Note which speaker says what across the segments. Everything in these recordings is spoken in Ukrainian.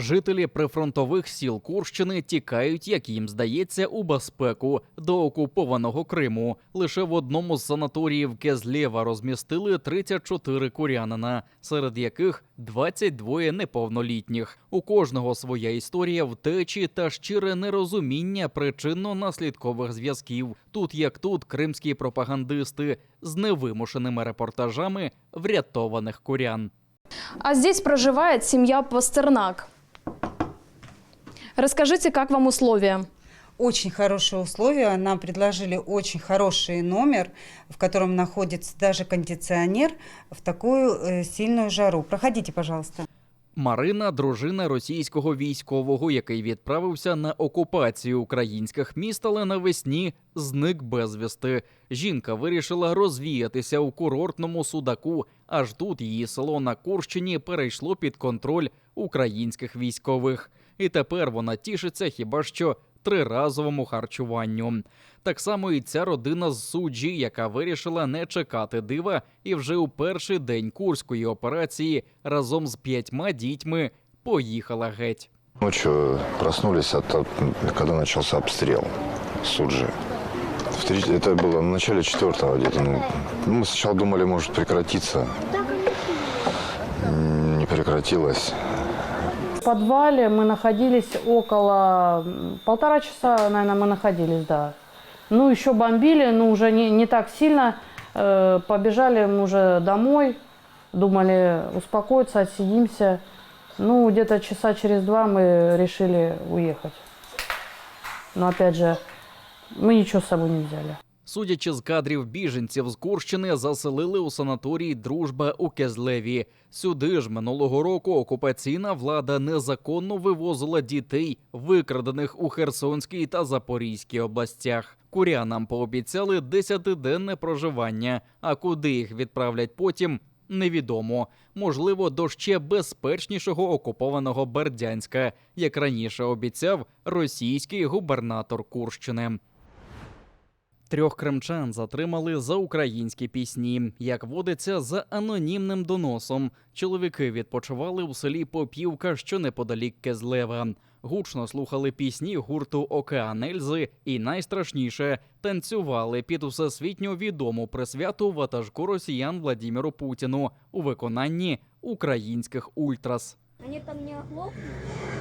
Speaker 1: Жителі прифронтових сіл Курщини тікають, як їм здається, у безпеку до окупованого Криму. Лише в одному з санаторіїв Кезлєва розмістили 34 курянина, серед яких 22 неповнолітніх. У кожного своя історія втечі та щире нерозуміння причинно-наслідкових зв'язків. Тут як тут кримські пропагандисти з невимушеними репортажами врятованих курян.
Speaker 2: А здесь проживает семья Пастернак. Расскажите, как вам условия?
Speaker 3: Очень хорошие условия. Нам предложили очень хороший номер, в котором находится даже кондиционер в такую э, сильную жару. Проходите, пожалуйста.
Speaker 1: Марина дружина російського військового, який відправився на окупацію українських міст, але навесні зник безвісти. Жінка вирішила розвіятися у курортному судаку. Аж тут її село на Курщині перейшло під контроль українських військових І тепер вона тішиться хіба що триразовому харчуванню. Так само і ця родина з суджі, яка вирішила не чекати дива, і вже у перший день курської операції разом з п'ятьма дітьми поїхала геть.
Speaker 4: Ночью проснулись, от, от- когда начался обстрел Суджи. В три- Это было в начале четвертого где-то. Ну, мы сначала думали, может прекратиться. М, Не прекратилось.
Speaker 5: Подвале мы находились около полтора часа, наверное, мы находились, да. Ну, еще бомбили, но уже не, не так сильно. Э, побежали мы уже домой, думали успокоиться, отсидимся. Ну, где-то часа через два мы решили уехать. Но опять же, мы ничего с собой не взяли.
Speaker 1: Судячи з кадрів біженців з Курщини, заселили у санаторій Дружба у Кезлеві. Сюди ж минулого року окупаційна влада незаконно вивозила дітей, викрадених у Херсонській та Запорізькій областях. Курянам пообіцяли десятиденне проживання, а куди їх відправлять потім. Невідомо, можливо, до ще безпечнішого окупованого Бердянська, як раніше обіцяв російський губернатор Курщини. Трьох кримчан затримали за українські пісні. Як водиться, за анонімним доносом. Чоловіки відпочивали у селі Попівка, що неподалік Кезлева. Гучно слухали пісні гурту Океан Ельзи і найстрашніше танцювали під всесвітньо відому присвяту ватажку росіян Владіміру Путіну у виконанні українських ультрас.
Speaker 6: Они там не оглохнут?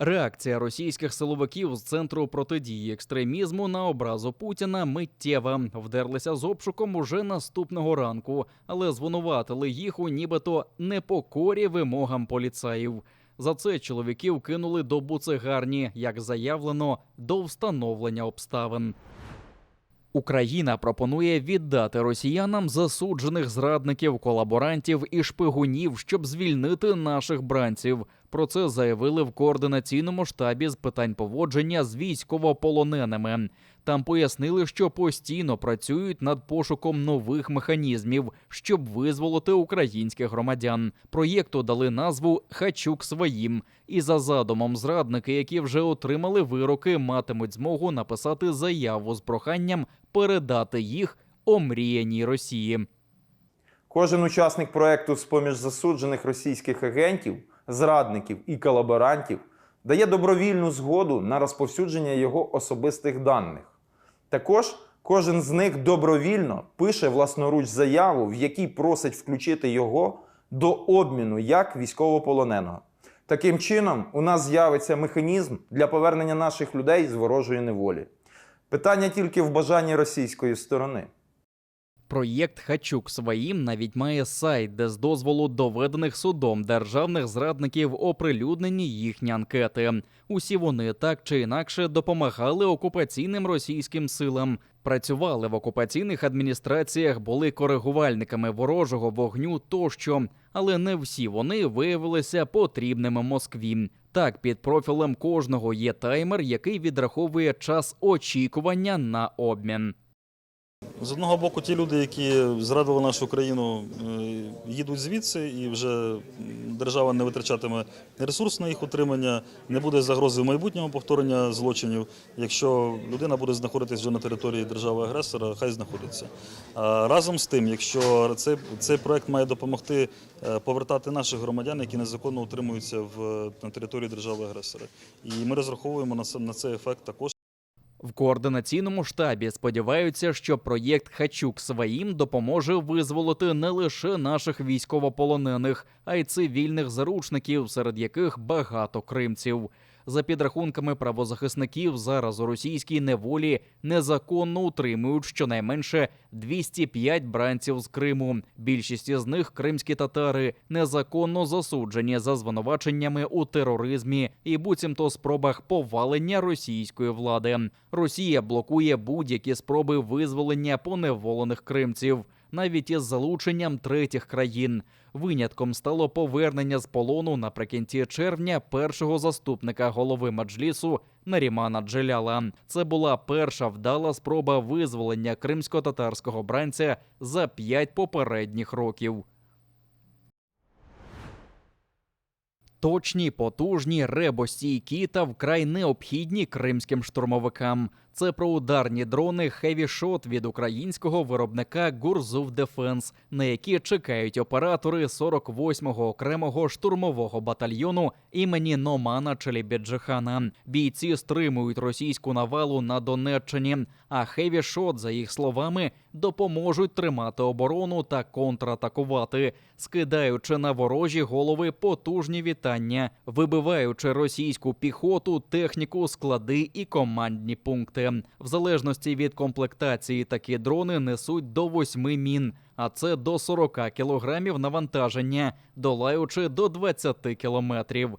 Speaker 1: Реакція російських силовиків з центру протидії екстремізму на образу Путіна миттєва вдерлися з обшуком уже наступного ранку, але звинуватили їх у нібито непокорі вимогам поліцаїв. За це чоловіків кинули до буцегарні, як заявлено, до встановлення обставин. Україна пропонує віддати росіянам засуджених зрадників, колаборантів і шпигунів, щоб звільнити наших бранців. Про це заявили в координаційному штабі з питань поводження з військовополоненими. Там пояснили, що постійно працюють над пошуком нових механізмів, щоб визволити українських громадян. Проєкту дали назву Хачук своїм. І за задумом зрадники, які вже отримали вироки, матимуть змогу написати заяву з проханням передати їх омріяній Росії.
Speaker 7: Кожен учасник проекту з-поміж засуджених російських агентів, зрадників і колаборантів дає добровільну згоду на розповсюдження його особистих даних. Також кожен з них добровільно пише власноруч заяву, в якій просить включити його до обміну як військовополоненого. Таким чином, у нас з'явиться механізм для повернення наших людей з ворожої неволі. Питання тільки в бажанні російської сторони.
Speaker 1: Проєкт Хачук своїм навіть має сайт, де з дозволу доведених судом державних зрадників оприлюднені їхні анкети. Усі вони так чи інакше допомагали окупаційним російським силам, працювали в окупаційних адміністраціях, були коригувальниками ворожого вогню тощо, але не всі вони виявилися потрібними Москві. Так, під профілем кожного є таймер, який відраховує час очікування на обмін.
Speaker 6: З одного боку, ті люди, які зрадили нашу країну, е, їдуть звідси, і вже держава не витрачатиме ресурс на їх утримання, не буде загрози в майбутньому повторення злочинів. Якщо людина буде знаходитись вже на території держави-агресора, хай знаходиться. А разом з тим, якщо цей, цей проект має допомогти е, повертати наших громадян, які незаконно утримуються в, на території держави-агресора. І ми розраховуємо на, на цей ефект також.
Speaker 1: В координаційному штабі сподіваються, що проєкт Хачук своїм допоможе визволити не лише наших військовополонених, а й цивільних заручників, серед яких багато кримців. За підрахунками правозахисників, зараз у російській неволі незаконно утримують щонайменше 205 бранців з Криму. Більшість із них кримські татари незаконно засуджені за звинуваченнями у тероризмі і буцімто спробах повалення російської влади. Росія блокує будь-які спроби визволення поневолених кримців, навіть із залученням третіх країн. Винятком стало повернення з полону наприкінці червня першого заступника голови Маджлісу Нарімана Джеляла. Це була перша вдала спроба визволення кримсько-татарського бранця за п'ять попередніх років. Точні, потужні, ребостійкі та вкрай необхідні кримським штурмовикам. Це про ударні дрони Shot від українського виробника Гурзув Дефенс, на які чекають оператори 48-го окремого штурмового батальйону імені Номана Челібіджихана. Бійці стримують російську навалу на Донеччині. А Shot, за їх словами, допоможуть тримати оборону та контратакувати, скидаючи на ворожі голови потужні вітання, вибиваючи російську піхоту, техніку, склади і командні пункти. В залежності від комплектації такі дрони несуть до 8 мін, а це до 40 кілограмів навантаження, долаючи до 20 кілометрів.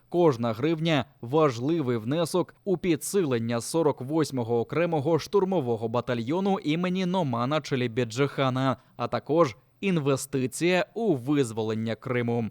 Speaker 1: Кожна гривня важливий внесок у підсилення 48-го окремого штурмового батальйону імені Номана Челібіджихана, а також інвестиція у визволення Криму.